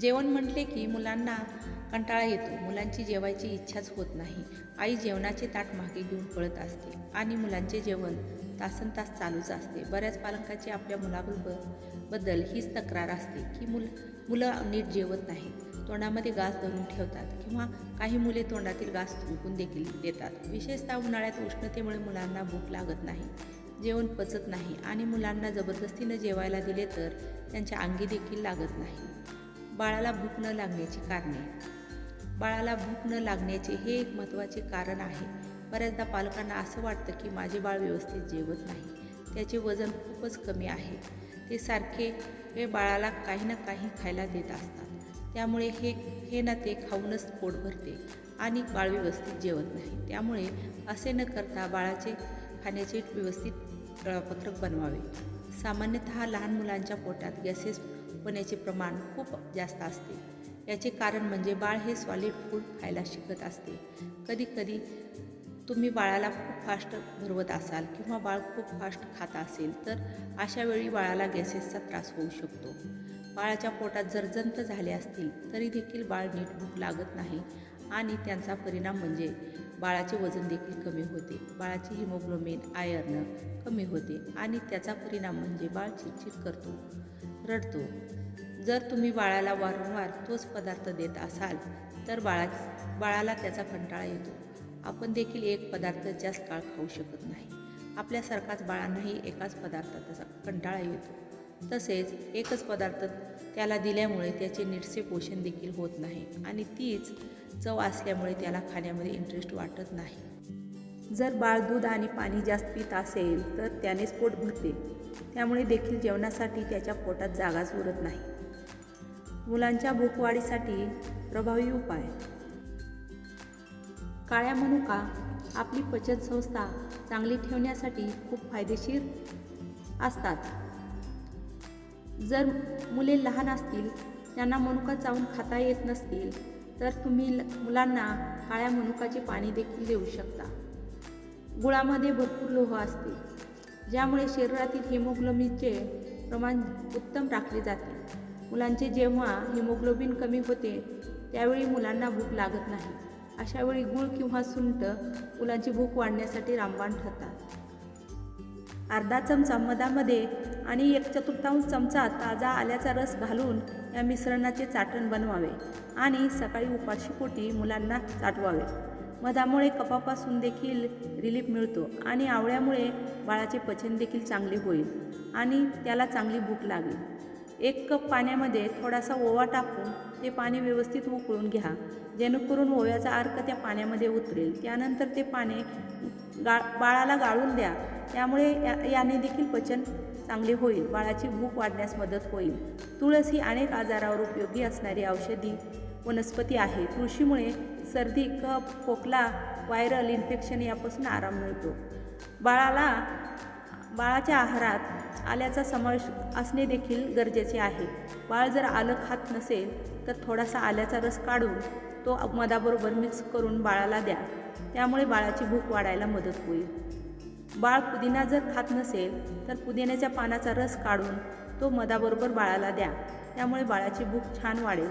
जेवण म्हटले की मुलांना कंटाळा येतो. मुलांची जेवायची इच्छाच होत नाही. आई जेवणाचे ताट मागे घेऊन पळत असते आणि मुलांचे जेवण तासन तास चालूच असते. बऱ्याच पालकांची आपल्या मुलाबरोबरबद्दल हीच तक्रार असते की मुल मुलं नीट जेवत नाहीत. तोंडामध्ये घास धरून ठेवतात किंवा काही मुले तोंडातील घास थुंकून देखील देतात. विशेषतः उन्हाळ्यात उष्णतेमुळे मुलांना भूक लागत नाही जेवण पचत नाही आणि मुलांना जबरदस्तीनं जेवायला दिले तर त्यांच्या अंगी देखील लागत नाही. बाळाला भूक न लागण्याची कारणे. बाळाला भूक न लागण्याचे हे एक महत्त्वाचे कारण आहे. बऱ्याचदा पालकांना असं वाटतं की माझे बाळ व्यवस्थित जेवत नाही. त्याचे वजन खूपच कमी आहे. ते सारखे हे बाळाला काही ना काही खायला देत असतात. त्यामुळे हे हे ना ते खाऊनच पोट भरते आणि बाळ व्यवस्थित जेवत नाही. त्यामुळे असे न करता बाळाचे खाण्याचे व्यवस्थित वेळापत्रक बनवावे. सामान्यतः लहान मुलांच्या पोटात गॅसेस होण्याचे प्रमाण खूप जास्त असते. याचे कारण म्हणजे बाळ हे सॉलिड फूड खायला शिकत असते. कधीकधी तुम्ही बाळाला खूप फास्ट भरवत असाल किंवा बाळ खूप फास्ट खात असेल तर अशा वेळी बाळाला गॅसेसचा त्रास होऊ शकतो. बाळाच्या पोटात जर जंत झाले असतील तरी देखील बाळ नीट भूक लागत नाही आणि त्यांचा परिणाम म्हणजे बाळाचे वजन देखील कमी होते. बाळाची हिमोग्लोबिन आयर्न कमी होते आणि त्याचा परिणाम म्हणजे बाळ चिडचिड करतो. रडतो. जर तुम्ही बाळाला वारंवार तोच पदार्थ देत असाल तर बाळा बाळाला त्याचा कंटाळा येतो. आपण देखील एक पदार्थ जास्त काळ खाऊ शकत नाही. आपल्यासारखाच बाळांनाही एकाच पदार्थाचा कंटाळा येतो. तसेच एकच पदार्थ त्याला दिल्यामुळे त्याचे नीटसे पोषण देखील होत नाही आणि तीच चव असल्यामुळे त्याला खाण्यामध्ये इंटरेस्ट वाटत नाही. जर बाळ दूध आणि पाणी जास्त पित असेल तर त्यानेच पोट भरते. त्यामुळे देखील जेवणासाठी त्याच्या पोटात जागाच उरत नाही. मुलांच्या भूकवाढीसाठी प्रभावी उपाय. काळ्या मनुका आपली पचन संस्था चांगली ठेवण्यासाठी खूप फायदेशीर असतात. जर मुले लहान असतील त्यांना मनुका चावून खाता येत नसतील तर तुम्ही ल- मुलांना काळ्या मनुकाचे पाणी देखील देऊ शकता. गुळामध्ये भरपूर लोह असते ज्यामुळे शरीरातील हिमोग्लोबिनचे प्रमाण उत्तम राखले जाते. मुलांचे जेव्हा हिमोग्लोबिन कमी होते त्यावेळी मुलांना भूक लागत नाही. अशावेळी गुळ किंवा सुंठ मुलांची भूक वाढण्यासाठी रामबाण ठरतात. अर्धा चमचा मधामध्ये आणि एक चतुर्थांश चमचा ताजा आल्याचा रस घालून या मिश्रणाचे चाटण बनवावे आणि सकाळी उपाशीपोटी मुलांना चाटवावे. मधामुळे कपापासून देखील रिलीफ मिळतो आणि आवळ्यामुळे बाळाचे पचन देखील चांगले होईल आणि त्याला चांगली भूक लागेल. एक कप पाण्यामध्ये थोडासा ओवा टाकून ते पाणी व्यवस्थित उकळून घ्या. जेणेकरून ओव्याचा अर्क त्या पाण्यामध्ये उतरेल. त्यानंतर ते पाणी गा बाळाला गाळून द्या. त्यामुळे या याने देखील पचन चांगले होईल. बाळाची भूक वाढण्यास मदत होईल. तुळस ही अनेक आजारावर उपयोगी असणारी औषधी वनस्पती आहे. तुळशीमुळे सर्दी कप खोकला व्हायरल इन्फेक्शन यापासून आराम मिळतो. बाळाला बाळाच्या आहारात आल्याचा समावेश असणे देखील गरजेचे आहे. बाळ जर आलं खात नसेल तर थोडासा आल्याचा रस काढून तो मधाबरोबर मिक्स करून बाळाला द्या. त्यामुळे बाळाची भूक वाढायला मदत होईल. बाळ पुदिना जर खात नसेल तर पुदिन्याच्या पानाचा रस काढून तो मधाबरोबर बाळाला द्या. त्यामुळे बाळाची भूक छान वाढेल.